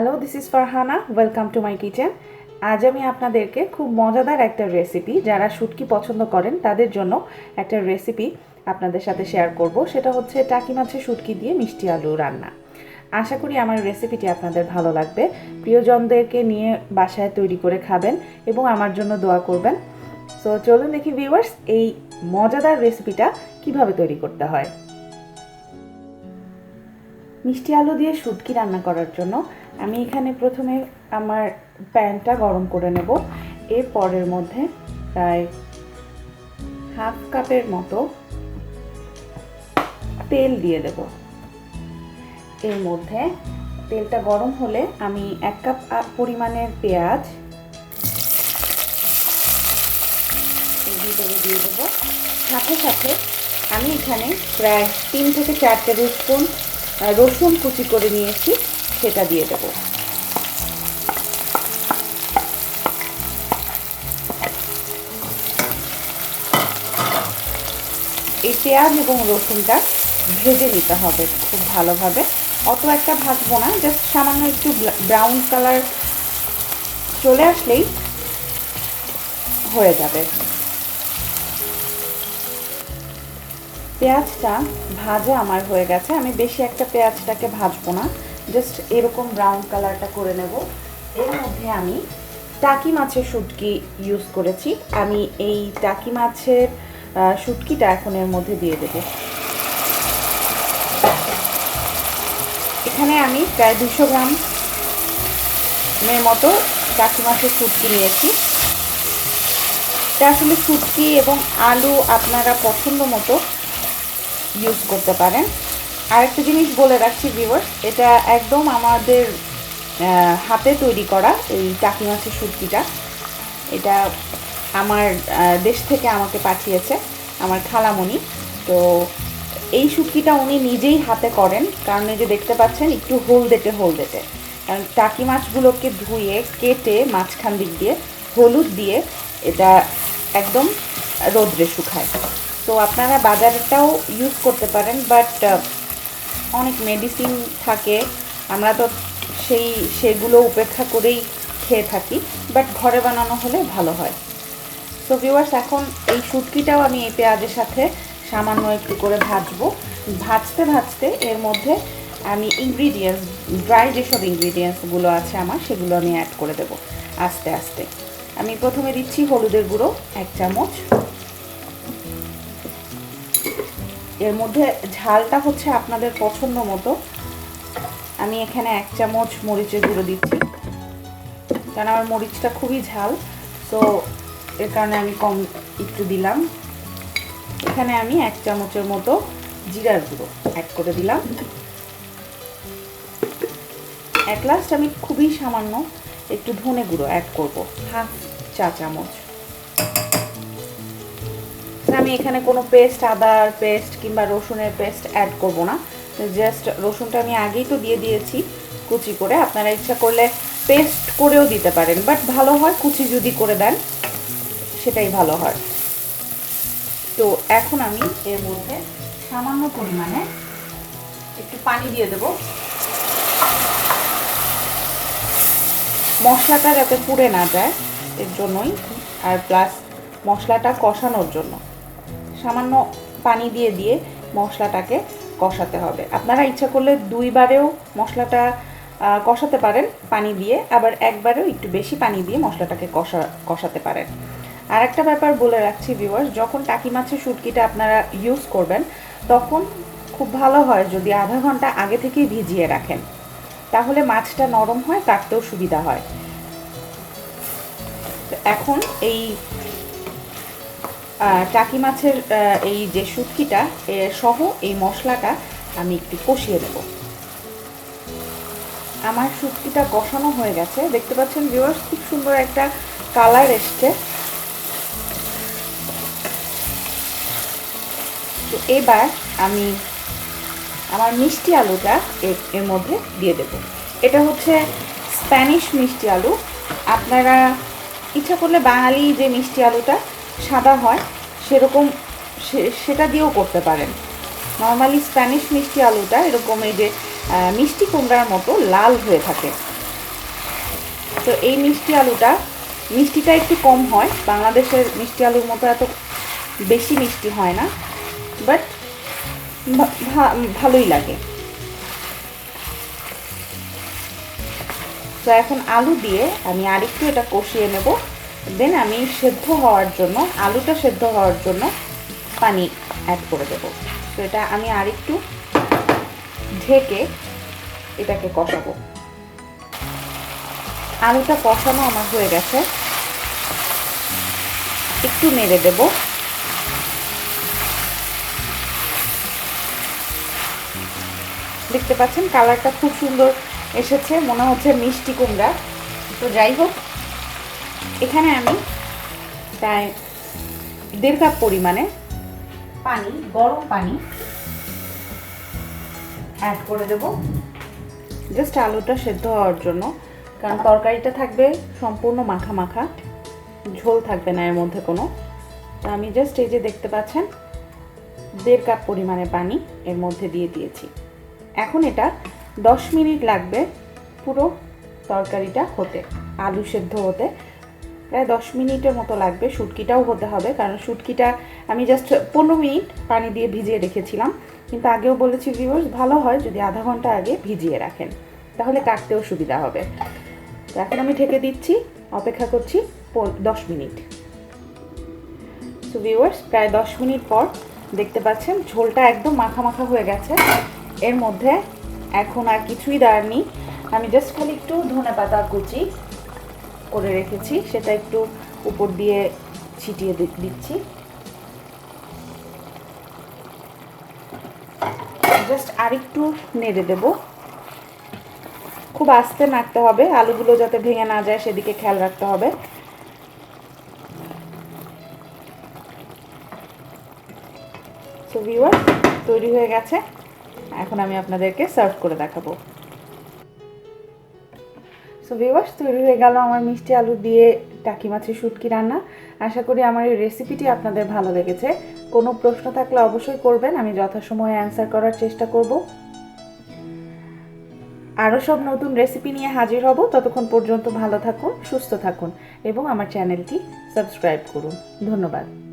Hello this is Farhana welcome to my kitchen আজ আমি আপনাদেরকে খুব মজাদার একটা রেসিপি যারা শুটকি পছন্দ করেন, তাদের জন্য একটা রেসিপি আপনাদের সাথে শেয়ার করব। সেটা হচ্ছে টাকি মাছের শুটকি দিয়ে মিষ্টি আলু রান্না। আশা করি আমার রেসিপিটি আপনাদের ভালো লাগবে। প্রিয়জনদেরকে নিয়ে বাসায় তৈরি করে খাবেন এবং আমার জন্য দোয়া করবেন। সো চলুন দেখি ভিউয়ার্স এই মজাদার রেসিপিটা কীভাবে তৈরি করতে হয়। মিষ্টি আলু দিয়ে শুটকি রান্না করার জন্য আমি এখানে প্রথমে আমার প্যানটা গরম করে নেব। এরপরের মধ্যে প্রায় হাফ কাপের মতো তেল দিয়ে দেব। এর মধ্যে তেলটা গরম হলে আমি এক কাপ পরিমাণের পেঁয়াজ ভিতরে দিয়ে দেবো। সাথে সাথে আমি এখানে প্রায় তিন থেকে চার টেবিল স্পুন রসুন কুচি করে নিয়েছি। সেটা দিয়ে দেব। এই পেঁয়াজ এবং রসুনটা ভেজে নিতে হবে খুব ভালোভাবে। অত একটা ভাজবো না জাস্ট সামান্য একটু ব্রাউন কালার চলে আসলেই হয়ে যাবে। পেঁয়াজটা ভাজা আমার হয়ে গেছে, আমি বেশি একটা পেঁয়াজটাকে ভাজবো না। জাস্ট এরকম ব্রাউন কালারটা করে নেব। এর মধ্যে আমি টাকি মাছের শুটকি ইউজ করেছি। আমি এই টাকি মাছের আহ, শুটকিটা এখন এর মধ্যে দিয়ে দেব। এখানে আমি প্রায় দুশো গ্রাম এর মতো টাকি মাছের শুটকি নিয়েছি। এটা আসলে শুটকি এবং আলু আপনারা পছন্দ মতো ইউজ করতে পারেন। আরেকটা জিনিস বলে রাখছি ভিউয়ার্স এটা একদম আমাদের হাতে তৈরি করা এই টাকি মাছের শুটকিটা এটা আমার দেশ থেকে আমাকে পাঠিয়েছে আমার খালামণি। তো এই শুটকিটা উনি নিজেই হাতে করেন, কারণ এই যে দেখতে পাচ্ছেন, একটু হলদেটে হলদেটে। কারণ টাকি মাছগুলোকে ধুয়ে, কেটে মাঝখান দিক দিয়ে, হলুদ দিয়ে এটা একদম রোদ্রে শুকায়। তো আপনারা বাজারটাও ইউজ করতে পারেন বাট অনেক মেডিসিন থাকে। আমরা তো সেই, সেগুলো উপেক্ষা করেই খেয়ে থাকি বাট ঘরে বানানো হলে ভালো হয়। তো ভিউয়ার্স এখন এই শুটকিটাও আমি এই পেঁয়াজের সাথে সামান্য একটু করে ভাজবো। ভাজতে ভাজতে এর মধ্যে আমি ইনগ্রিডিয়েন্টস ড্রাই যেসব ইনগ্রিডিয়েন্টসগুলো আছে আমার, সেগুলো আমি অ্যাড করে দেবো আস্তে আস্তে। আমি প্রথমে দিচ্ছি হলুদের গুঁড়ো, এক চামচ। এর মধ্যে ঝালটা হচ্ছে আপনাদের পছন্দ মতো। আমি এখানে এক চামচ মরিচের গুঁড়ো দিচ্ছি। কারণ আমার মরিচটা খুবই ঝাল, তো এর কারণে আমি কম একটু দিলাম। এখানে আমি এক চামচের মতো জিরার গুঁড়ো অ্যাড করে দিলাম। এক লাস্ট আমি খুবই সামান্য একটু ধনে গুঁড়ো অ্যাড করব, হাফ চা চামচ। আমি এখানে কোনো পেস্ট আদার পেস্ট কিংবা রসুনের পেস্ট অ্যাড করব না। জাস্ট রসুনটা আমি আগেই তো দিয়ে দিয়েছি, কুচি করে। আপনারা ইচ্ছা করলে পেস্ট করেও দিতে পারেন বাট ভালো হয় কুচি যদি করে দেন, সেটাই ভালো হয়। তো এখন আমি এর মধ্যে সামান্য পরিমাণে একটু পানি দিয়ে দেব। মশলাটা যাতে পুড়ে না যায়, এর জন্যই, আর প্লাস মশলাটা কষানোর জন্য। সামান্য পানি দিয়ে দিয়ে মশলাটাকে কষাতে হবে। আপনারা ইচ্ছা করলে দুইবারেও মশলাটা কষাতে পারেন পানি দিয়ে, আবার একবারেও একটু বেশি পানি দিয়ে মশলাটাকে কষা, কষাতে পারেন। আর একটা ব্যাপার বলে রাখছি ভিউয়ার্স যখন টাকি মাছের শুটকিটা আপনারা ইউজ করবেন, তখন খুব ভালো হয় যদি আধা ঘণ্টা আগে থেকেই ভিজিয়ে রাখেন। তাহলে মাছটা নরম হয়, কাটতেও সুবিধা হয়। এখন এই টাকি মাছের এই যে শুটকিটা সহ এই মশলাটা আমি একটু কষিয়ে দেব আমার শুটকিটা কষানো হয়ে গেছে। দেখতে পাচ্ছেন ভিউয়ার্স খুব সুন্দর একটা কালার এসছে। তো এবার আমি আমার মিষ্টি আলুটা এর মধ্যে দিয়ে দেব। এটা হচ্ছে স্প্যানিশ মিষ্টি আলু। আপনারা ইচ্ছা করলে বাঙালি যে মিষ্টি আলুটা সাদা হয়, সেরকম সেটা দিয়েও করতে পারেন। নর্মালি স্প্যানিশ মিষ্টি আলুটা এরকম এই যে মিষ্টি কুমড়ার মতো লাল হয়ে থাকে। তো এই মিষ্টি আলুটা, মিষ্টিটা একটু কম হয়, বাংলাদেশের মিষ্টি আলুর মতো এত বেশি মিষ্টি হয় না বাট ভালোই লাগে। তো এখন আলু দিয়ে আমি আরেকটু এটা কষিয়ে নেব। দেন আমি সেদ্ধ হওয়ার জন্য, আলুটা সেদ্ধ হওয়ার জন্য পানি অ্যাড করে দেব। তো এটা আমি আরেকটু ঢেকে এটাকে কষাবো। আলুটা কষানো আমার হয়ে গেছে। একটু নেড়ে দেব। দেখতে পাচ্ছেন, কালারটা খুব সুন্দর এসেছে, মনে হচ্ছে মিষ্টি কুমড়া। তো যাই হোক এখানে আমি প্রায় দেড় কাপ পরিমাণে পানি, গরম পানি অ্যাড করে দেব। জাস্ট আলুটা সেদ্ধ হওয়ার জন্য, কারণ তরকারিটা থাকবে সম্পূর্ণ মাখা মাখা, ঝোল থাকবে না এর মধ্যে কোনো। তো আমি জাস্ট এই যে দেখতে পাচ্ছেন, দেড় কাপ পরিমাণে পানি এর মধ্যে দিয়ে দিয়েছি। এখন এটা দশ মিনিট লাগবে পুরো তরকারিটা হতে, আলু সেদ্ধ হতে। প্রায় দশ মিনিটের মতো লাগবে। শুটকিটাও হতে হবে, কারণ শুটকিটা আমি জাস্ট পনেরো মিনিট পানি দিয়ে ভিজিয়ে রেখেছিলাম। কিন্তু আগেও বলেছি ভিউয়ার্স ভালো হয় যদি আধা ঘণ্টা আগে ভিজিয়ে রাখেন, তাহলে কাটতেও সুবিধা হবে। তো এখন আমি ঢেকে দিচ্ছি, অপেক্ষা করছি দশ মিনিট। সো ভিউয়ার্স প্রায় দশ মিনিট পর দেখতে পাচ্ছেন ঝোলটা একদম মাখা মাখা হয়ে গেছে। এর মধ্যে এখন আর কিছুই নেই। আমি জাস্ট খালি একটু ধনে পাতা কুচি করে রেখেছি, সেটা একটু উপর দিয়ে ছিটিয়ে দিচ্ছি। জাস্ট আরেকটু নেড়ে দেব। খুব আস্তে নাড়তে হবে, আলুগুলো যাতে ভেঙে না যায় সেদিকে খেয়াল রাখতে হবে। সো ভিউয়ার তৈরি হয়ে গেছে। এখন আমি আপনাদেরকে সার্ভ করে দেখাবো। সো ভিউয়ার্স তৈরি হয়ে গেল আমার মিষ্টি আলু দিয়ে টাকি মাছের শুটকি রান্না। আশা করি আমার এই রেসিপিটি আপনাদের ভালো লেগেছে। কোনো প্রশ্ন থাকলে অবশ্যই করবেন, আমি যথাসময়ে অ্যান্সার করার চেষ্টা করব। আরও সব নতুন রেসিপি নিয়ে হাজির হব। ততক্ষণ পর্যন্ত ভালো থাকুন, সুস্থ থাকুন এবং আমার চ্যানেলটি সাবস্ক্রাইব করুন। ধন্যবাদ।